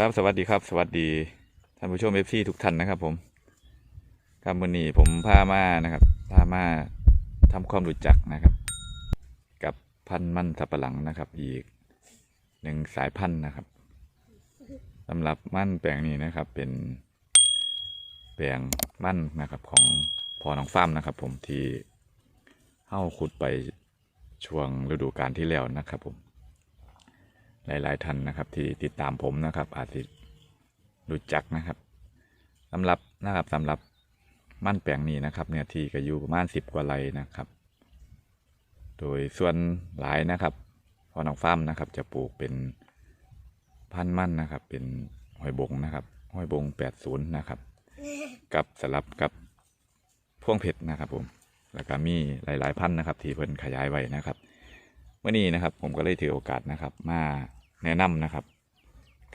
ครับสวัสดีครับ สวัสดีท่านผู้ชมเอฟซีทุกท่านนะครับ ผมครับวันนี้ผมพามานะครับพามาทำความรู้จักนะครับ กับพันธุ์มันสับปะหลังนะครับ อีกหนึ่งสายพันธุ์นะครับสำหรับมันแปลงนี้นะครับ เป็น แปลงมันนะครับ ของพอน้องฟ้ามนะครับ ผมที่เข้าขุดไปช่วงฤดูกาลที่แล้วนะครับ ผม หลายๆท่านนะครับ ที่ติดตามผมนะครับ อาจจะรู้จักนะครับสำหรับนะครับสำหรับมั่นแปลงนี้นะครับ เนื้อที่ก็อยู่ประมาณสิบกว่าไร่นะครับ โดยส่วนหลายนะครับพอน้องฟ้ามนะครับ จะปลูกเป็นพันมั่นนะครับ เป็นหอยบงนะครับหอยบงแปดศูนย์นะครับ กับสลับกับพ่วงเพชรนะครับผมแล้วก็มีหลาย ๆ พันนะครับ ที่เพิ่นขยายไว้นะครับ มื่อนี้นะครับ ผมก็เลยถือโอกาสนะครับ มาแนะนำนะครับ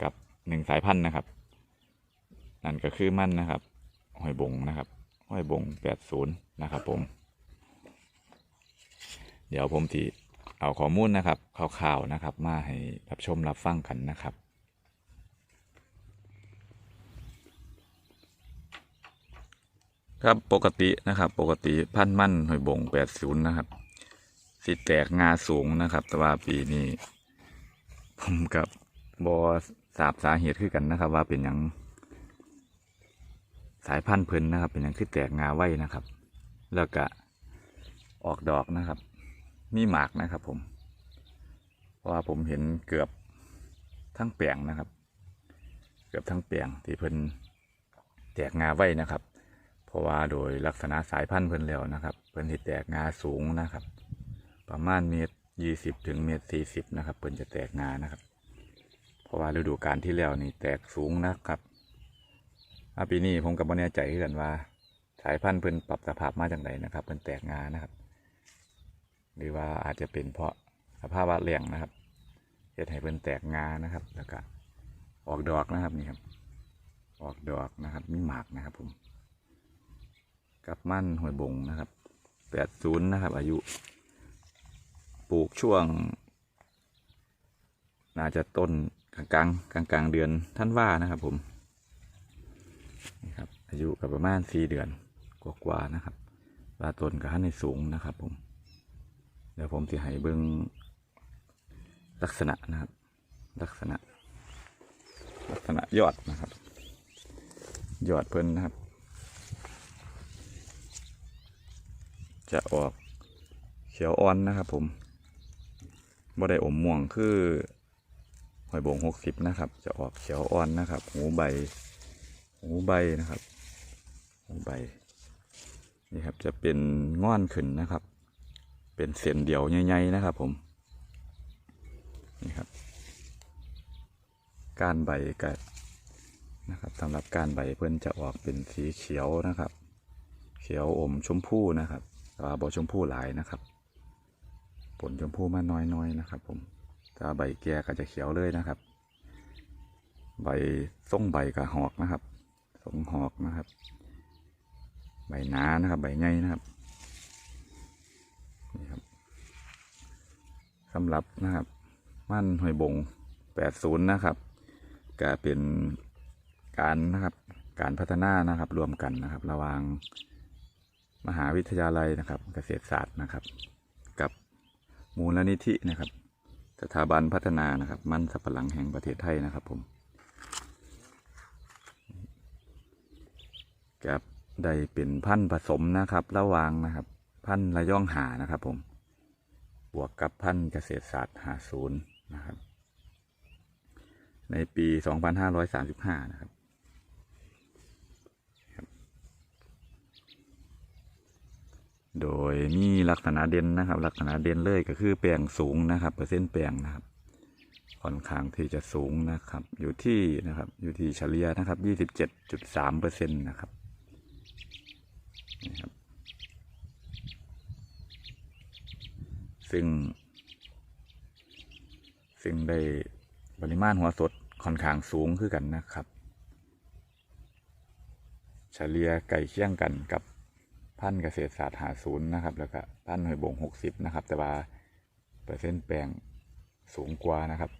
กับหนึ่งสายพันธุ์นะครับ นั่นก็คือมันนะครับหอยบงนะครับหอยบงแปดศูนย์นะครับผม เดี๋ยวผมที่เอาข้อมูลนะครับข่าวๆนะครับ มาให้รับชมรับฟังกันนะครับครับปกตินะครับ ปกติพันธุ์มันหอยบงแปดศูนย์นะครับ สิแตกงาสูงนะครับ แต่ว่าปีนี้ผมกับบอทราบสาเหตุคือกันนะครับ ว่าเป็นอย่างสายพันธุ์เพิ่นนะครับ เป็นอย่างคือแตกงาไว้นะครับ แล้วก็ออกดอกนะครับ มีหมากนะครับ ผมเพราะว่าผมเห็นเกือบทั้งแปลงนะครับ เกือบทั้งแปลงที่เพิ่นแตกงาไว้นะครับ เพราะว่าโดยลักษณะสายพันธุ์เพิ่นแล้วนะครับ เพิ่นที่แตกงาสูงนะครับ ประมาณเมตรยี่สิบถึงเมตรสี่สิบนะครับเพิ่นจะแตกงานะครับ เพราะว่าฤดูกาลที่แล้วนี่แตกสูงนะครับอาปีนี้ผมกับบ่แน่ใจคือกันว่า สายพันธุ์เพิ่นปรับสภาพมาจากไหนนะครับเพิ่นแตกงานะครับ หรือว่าอาจจะเป็นเพราะสภาพแวดล้อมนะครับเหตุให้เพิ่นแตกงานะครับ แล้วก็ออกดอกนะครับนี่ครับ ออกดอกนะครับมีหมากนะครับผมกับมั่นหอยบงนะครับแปดศูนย์นะครับ อายุ ปลูกช่วง น่าจะต้นกลางกลางกลางกลางเดือนท่านว่านะครับผมนี่ครับอายุกับประมาณสี่เดือนกว่าๆนะครับลาต้นกับท่านในสูงนะครับ ผม เดี๋ยวผมจะให้เบิ้งลักษณะนะครับ ลักษณะ ลักษณะยอดนะครับ ยอดเพิ่นนะครับ จะออกเขียวอ่อนนะครับผม บ่ได้อมม่วงคือหอยบงหกสิบนะครับ จะออกเขียวอ่อนนะครับ หูใบ หูใบนะครับ หูใบ นี่ครับจะเป็นง่อนขึ้นนะครับ เป็นเส้นเดี่ยวใหญ่ๆนะครับ ผม นี่ครับการใบกันะครับสำหรับการใบเพื่อนจะออกเป็นสีเขียวนะครับ เขียวอมชมพูนะครับแต่ว่าบอชมพูหลายนะครับ ผลชมพูมาน้อยๆนะครับ ผมถ้าใบแก่ก็จะเขียวเลยนะครับ ใบส่งใบกับหอกนะครับส่งหอกนะครับ ใบหนานะครับ ใบใหญ่นะครับนี่ครับสำหรับนะครับ มั่นหอยบง80 นะครับก็เป็นการนะครับ การพัฒนานะครับ รวมกันนะครับ ระหว่างมหาวิทยาลัยนะครับ เกษตรศาสตร์นะครับ มูลนิธินะครับ สถาบันพัฒนานะครับ มันสับปะหลังแห่งประเทศไทยนะครับผมกับได้เป็นพันผสมนะครับ ระหว่างนะครับ พันระย่องหานะครับผมบวกกับพันเกษตรศาสตร์หาศูนย์นะครับ ในปี 2535 นะครับ โดยมีลักษณะเด่นนะครับ ลักษณะเด่นเลยก็คือแปลงสูงนะครับ เปอร์เซ็นต์แปลงนะครับค่อนข้างที่จะสูงนะครับ อยู่ที่นะครับ อยู่ที่เฉลี่ยนะครับยี่สิบเจ็ดจุดสามเปอร์เซ็นต์นะครับนี่ครับ ซึ่ง ซึ่งได้ปริมาณหัวสดค่อนข้างสูงคือกันนะครับ เฉลี่ยไก่เคี่ยงกันกับ พันเกษตรศาสตร์หาศูนย์นะครับ แล้วก็พันหอยบงหกสิบนะครับ แต่ว่าเปอร์เซ็นต์แปลงสูงกว่านะครับ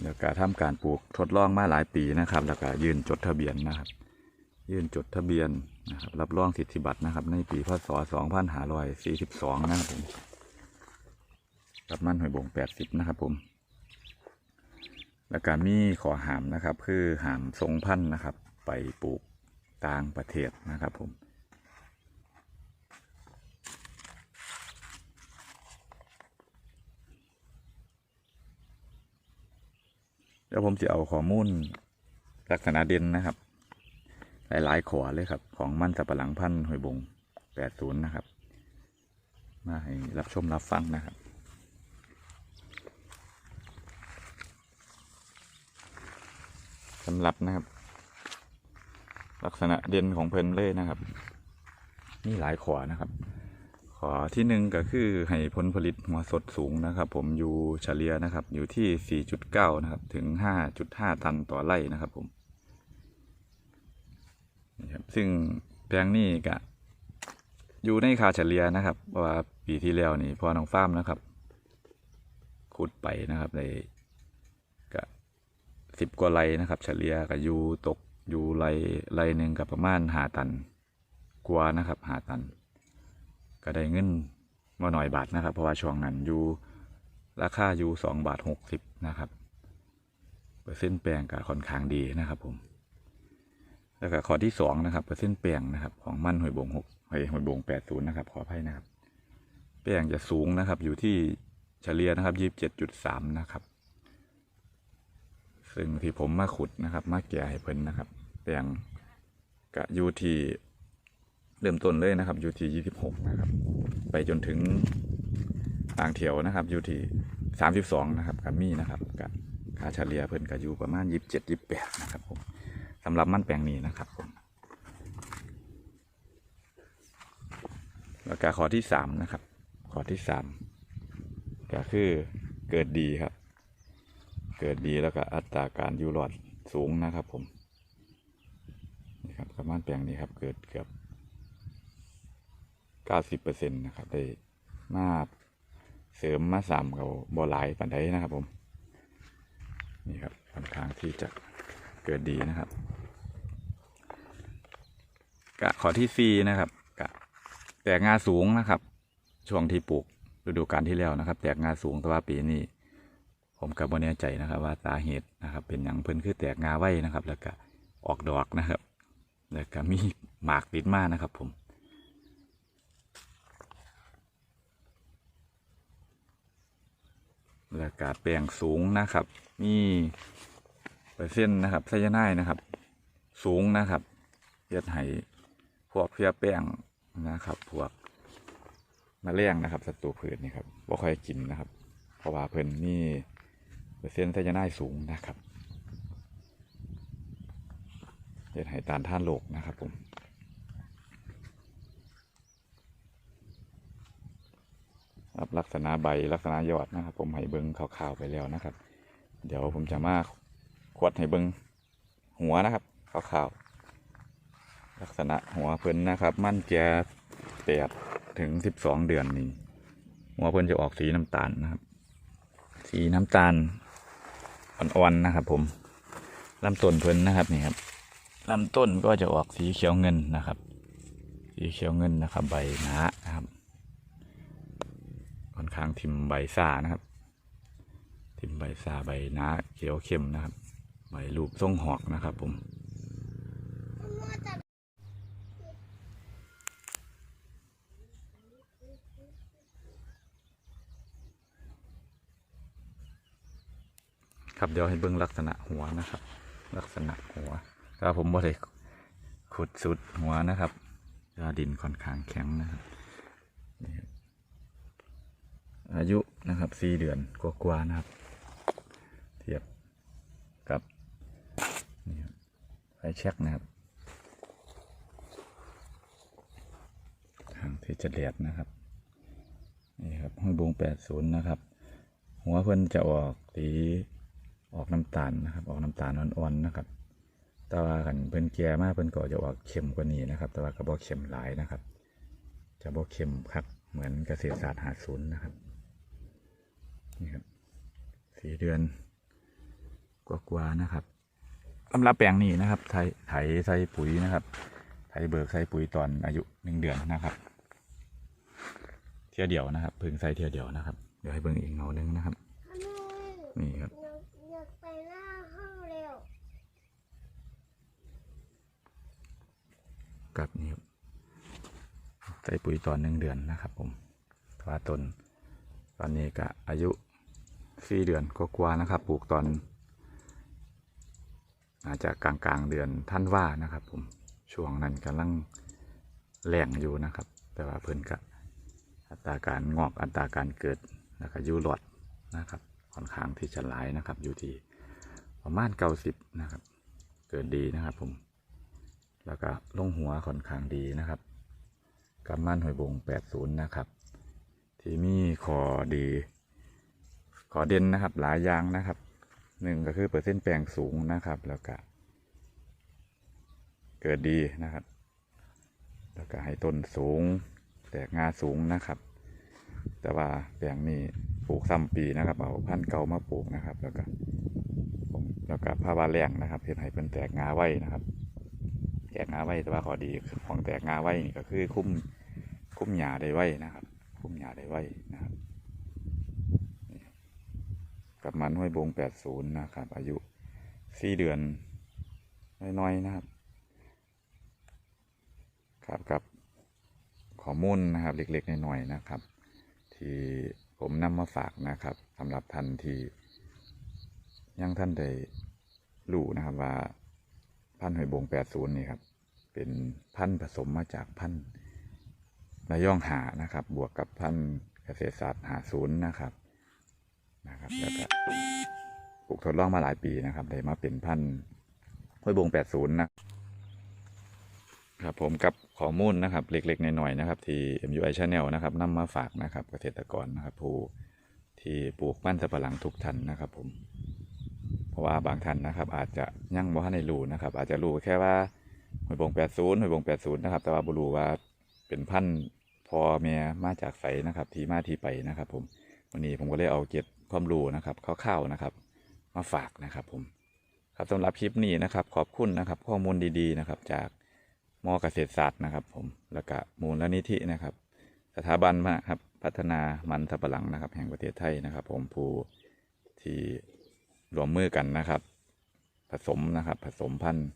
แล้วการทำการปลูกทดลองมาหลายปีนะครับ แล้วก็ยื่นจดทะเบียนนะครับ ยื่นจดทะเบียนนะครับรับรองสิทธิบัตรนะครับ ในปีพศสองพันห้าร้อยสี่สิบสองนะครับผมกับมันหอยบงแปดสิบนะครับผม แล้วก็มีขอหามนะครับ คือหามทรงพันธุ์นะครับ ไปปลูกต่างประเทศนะครับผมเดี๋ยวผมจะเอาข้อมูลลักษณะเด่นนะครับ หลายๆขอเลยครับ ของมันสับปะหลังพันธุ์หอยบง 80 นะครับ มาให้รับชมรับฟังนะครับ สำหรับนะครับ ลักษณะเด่นของเพลินเลยนะครับนี่หลายขอนะครับ ขอที่หนึ่งก็คือให้ผลผลิตหัวสดสูงนะครับ ผมอยู่เฉลี่ยนะครับ อยู่ที่ 4.9 นะครับ ถึง 5.5 ตันต่อไร่นะครับผมนี่ครับซึ่งแปลงนี้ก็อยู่ในค่าเฉลี่ยนะครับ เพราะว่าปีที่แล้วนี่พอน้องฟ้ามนะครับ ขุดไปนะครับใน สิบกว่าไรนะครับ เฉลี่ยก็อยู่ตกอยู่ไรไรหนึ่งกับประมาณหาตันกว่านะครับหาตัน ก็ได้เงินมาหน่อยบาทนะครับ เพราะว่าช่วงนั้นยูราคายูสองบาทหกสิบนะครับ เปอร์เซ็นต์แปลงก็ค่อนข้างดีนะครับผมแล้วก็ข้อที่สองนะครับเปอร์เซ็นต์แปลงนะครับของมันหอยบงหกหอยหอยบงแปดศูนย์นะครับขออภัยนะครับแปลงจะสูงนะครับอยู่ที่เฉลี่ยนะครับยี่สิบเจ็ดจุดสามนะครับ ซึ่งที่ผมมาขุดนะครับมาแกะให้เพิ่นนะครับแปลงกะอยู่ที่เริ่มต้นเลยนะครับอยู่ที่ยี่สิบหกนะครับ ไปจนถึงต่างเถียวนะครับอยู่ที่สามสิบสองนะครับกับมีนะครับกะค่าเฉลี่ยเพิ่นก็อยู่ประมาณยี่สิบเจ็ดยี่สิบแปดนะครับผมสำหรับมันแปลงนี้นะครับผมแล้วก็ข้อที่สามนะครับข้อที่สามก็คือเกิดดีครับ เกิดดีแล้วก็อัตราการอยู่รอดสูงนะครับผมนี่ครับประมาณแปลงนี้ครับ เกิดเกือบเก้าสิบเปอร์เซ็นต์นะครับได้มาเสริมมาสามเขาบอลายปันไดนะครับผม นี่ครับค่อนข้างที่จะเกิดดีนะครับ กะขอที่ซีนะครับ กะแตกงาสูงนะครับ ช่วงที่ปลูกฤดูกาลที่แล้วนะครับ แตกงาสูงแต่ว่าปีนี้ ผมก็บ่แน่ใจนะครับ ว่าสาเหตุนะครับ เป็นอย่างเพิ่นคือแตกงาไว้นะครับ แล้วก็ออกดอกนะครับ แล้วก็มีหมากติดมานะครับ ผมแล้วก็แปลงสูงนะครับ มีเปอร์เซ็นต์นะครับไซยาไนนะครับ สูงนะครับเฮ็ดให้พวกเพียแป้งนะครับ พวกมแมลงนะครับศัตรูพืชนี่ครับบ่ค่อยกินนะครับ เพราะว่าเพิ่นมี เปอร์เซ็นต์ไซยาไนด์สูงนะครับเฮ็ดให้ตานท่านโรคนะครับผมรับลักษณะใบลักษณะยอดนะครับ ผมให้เบิ้งขาวๆไปแล้วนะครับ เดี๋ยวผมจะมาขวดให้เบิ้งหัวนะครับขาวๆลักษณะหัวเพิ่นนะครับ มั่นแก่แปดถึงสิบสองเดือนนี้หัวเพิ่นจะออกสีน้ำตาลนะครับ สีน้ำตาล อ่อนๆนะครับ ผมลำต้นเพิ่นนะครับนี่ครับลำต้นก็จะออกสีเขียวเงินนะครับ สีเขียวเงินนะครับ ใบหนานะครับค่อนข้างทิมใบซ่านะครับ ทิมใบซ่าใบหนาเขียวเข้มนะครับ ใบลูกทรงหอกนะครับ ผม ครับเดี๋ยวให้เบิ่งลักษณะหัวนะครับ ลักษณะหัวถ้าผมบ่ได้ขุดสุดหัวนะครับจะดินค่อนข้างแข็งนะครับนี่ครับอายุนะครับสี่เดือนกว่าๆนะครับ เทียบกับนี่ครับไฟเช็คนะครับทางที่จะเลียดนะครับนี่ครับห้อยบงแปดศูนย์นะครับ หัวเพิ่นจะออกสี ออกน้ำตาลนะครับ ออกน้ำตาลอ่อนๆนะครับ แต่ว่ากันเพิ่นแก่มากเพิ่นก็จะออกเค็มกว่านี้นะครับ แต่ว่าก็บอกเค็มหลายนะครับ จะบอกเค็มครับ เหมือนเกษตรศาสตร์หาศูนย์นะครับ นี่ครับสี่เดือนกว่าๆนะครับสำหรับแปลงนี้นะครับ ไถไถใส่ปุ๋ยนะครับไถเบิกใส่ปุ๋ยตอนอายุหนึ่งเดือนนะครับ เที่ยเดียวนะครับ พึ่งใส่เที่ยเดียวนะครับ เดี๋ยวให้เบิ่งอีกเงาหนึ่งนะครับ นี่ครับ อยากอยากไปหน้าห้องเร็ว กับนี่ครับใส่ปุ๋ยตอนหนึ่งเดือนนะครับ ผมเพราะว่าต้นตอนนี้ก็อายุสี่เดือนก็กว่านะครับ ปลูกตอนอาจจะกลางกลางๆเดือนท่านว่านะครับ ผมช่วงนั้นกำลังแรงอยู่นะครับ แต่ว่าเพิ่นก็อัตราการงอกอัตราการเกิดแล้วก็ยูหลอดนะครับค่อนข้างที่จะหลายนะครับ อยู่ที่ประมาณเก้าสิบนะครับ เกิดดีนะครับผม แล้วก็ลงหัวค่อนข้างดีนะครับกำมั่นหอยบง 80 นะครับ ที่มีขอดี ขอเด่นนะครับ หลายอย่างนะครับหนึ่งก็คือเปอร์เซ็นต์แปลงสูงนะครับ แล้วก็ เกิดดีนะครับ แล้วก็ให้ต้นสูง แตกงาสูงนะครับ แต่ว่าแปลงนี้ปลูกซ้ำปีนะครับ เอาพันธุ์เก่ามาปลูกนะครับ แล้วก็แล้วก็ภาวะแรงนะครับเห็นให้เป็นแตกงาไว้นะครับ แตกงาไว้แต่ว่าข้อดีของแตกงาไว้นี่ก็คือคุ้มคุ้มหญ้าได้ไว้นะครับ คุ้มหญ้าได้ไว้นะครับกับมันห้วยบงแปดศูนย์นะครับ อายุสี่เดือนน้อยๆนะครับ ครับกับข้อมูลนะครับเล็กๆน้อยๆนะครับ ที่ผมนำมาฝากนะครับสำหรับท่านที่ยังท่านได้รู้นะครับว่า พันธุ์หอยบงแปดศูนย์นี่ครับ เป็นพันธุ์ผสมมาจากพันธุ์ระย่องหานะครับ บวกกับพันธุ์เกษตรศาสตร์หาศูนย์นะครับนะครับแล้วก็ปลูกทดลองมาหลายปีนะครับได้มาเป็นพันธุ์หอยบงแปดศูนย์นะครับผมกับข้อมูลนะครับ เล็กๆน้อยๆนะครับ ที่ MUI Channel นะครับนำมาฝากนะครับ เกษตรกรนะครับผู้ที่ปลูกมันสับปะหลังทุกท่านนะครับผม เพราะว่าบางท่านนะครับ อาจจะยังบ่ทันได้รู้นะครับ อาจจะรู้แค่ว่าหอยบง80หอยบง80นะครับ แต่ว่าบ่รู้ว่าเป็นพันธุ์พ่อแม่มาจากไสนะครับ ที่มาที่ไปนะครับ ผมวันนี้ผมก็เลยเอาเก็บความรู้นะครับคร่าวๆนะครับ มาฝากนะครับ ผม ครับสำหรับคลิปนี้นะครับ ขอบคุณนะครับ ข้อมูลดีๆนะครับ จากมอเกษตรศาสตร์นะครับ ผมแล้วก็มูลนิธินะครับ สถาบันมาครับพัฒนามันสับหลังนะครับ แห่งประเทศไทยนะครับ ผมผู้ที่ รวมมือกันนะครับ ผสมนะครับ ผสมพันธุ์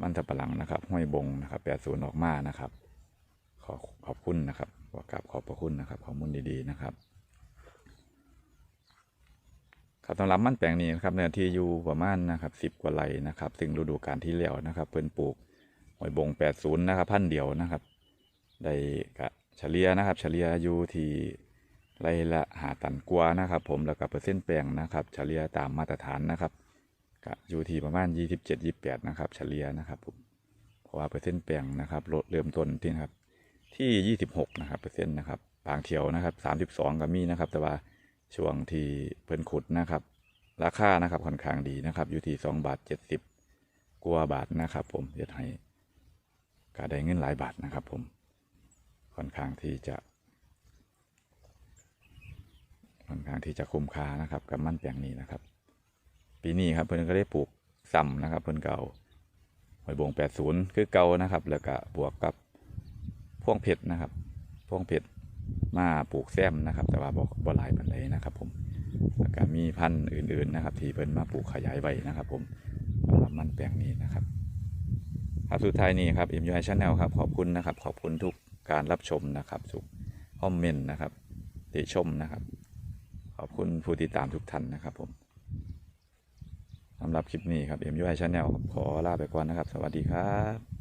มันสับปะหลังนะครับ ห้อยบงนะครับแปดศูนย์ออกมานะครับ ขอขอบคุณนะครับขอกราบขอบพระคุณนะครับข้อมูลดีๆนะครับครับสำหรับมันแปลงนี้นะครับเนื้อที่อยู่ประมาณนะครับสิบกว่าไร่นะครับ ซึ่งฤดูกาลที่แล้วนะครับ เพิ่นปลูกหอยบงแปดศูนย์นะครับ พันธุ์เดียวนะครับ ได้กะเฉลี่ยนะครับ เฉลี่ยอยู่ที่ ไรละหาตันกว่านะครับ ผมแล้วก็เปอร์เซ็นต์แปลงนะครับ เฉลี่ยตามมาตรฐานนะครับก็อยู่ที่ประมาณยี่สิบเจ็ดยี่แปดนะครับ เฉลี่ยนะครับผมเพราะว่าเปอร์เซ็นต์แปลงนะครับลดเริ่มต้นที่นะครับที่ยี่สิบหกนะครับเปอร์เซ็นต์นะครับบางเที่ยวนะครับสามสิบสองก็มีนะครับ แต่ว่าช่วงที่เพิ่นขุดนะครับ ราคานะครับค่อนข้างดีนะครับ อยู่ที่สองบาทเจ็ดสิบกว่าบาทนะครับ ผมเฮ็ดให้ก็ได้เงินหลายบาทนะครับ ผมค่อนข้างที่จะ ค่อนข้างที่จะคุ้มค่านะครับกับมันแปลงนี้นะครับ ปีนี้ครับเพิ่นก็ได้ปลูกซ้ำนะครับ เพิ่นเก่าหอยบง80คือเก่านะครับ แล้วก็บวกกับพ่วงเพชรนะครับพ่วงเพชรมาปลูกแซมนะครับ แต่ว่าบ่บ่หลายปานใดนะครับ ผมแล้วก็มีพันธุ์อื่นๆนะครับ ที่เพิ่นมาปลูกขยายไว้นะครับ ผมสำหรับมันแปลงนี้นะครับครับสุดท้ายนี้ครับ MUI Channel ครับขอบคุณนะครับ ขอบคุณทุกการรับชมนะครับทุกคอมเมนต์นะครับติชมนะครับ ขอบคุณผู้ติดตามทุกท่านนะครับผมสำหรับคลิปนี้ครับเอ็มยูไอชาแนลขอลาไปก่อนนะครับ สวัสดีครับ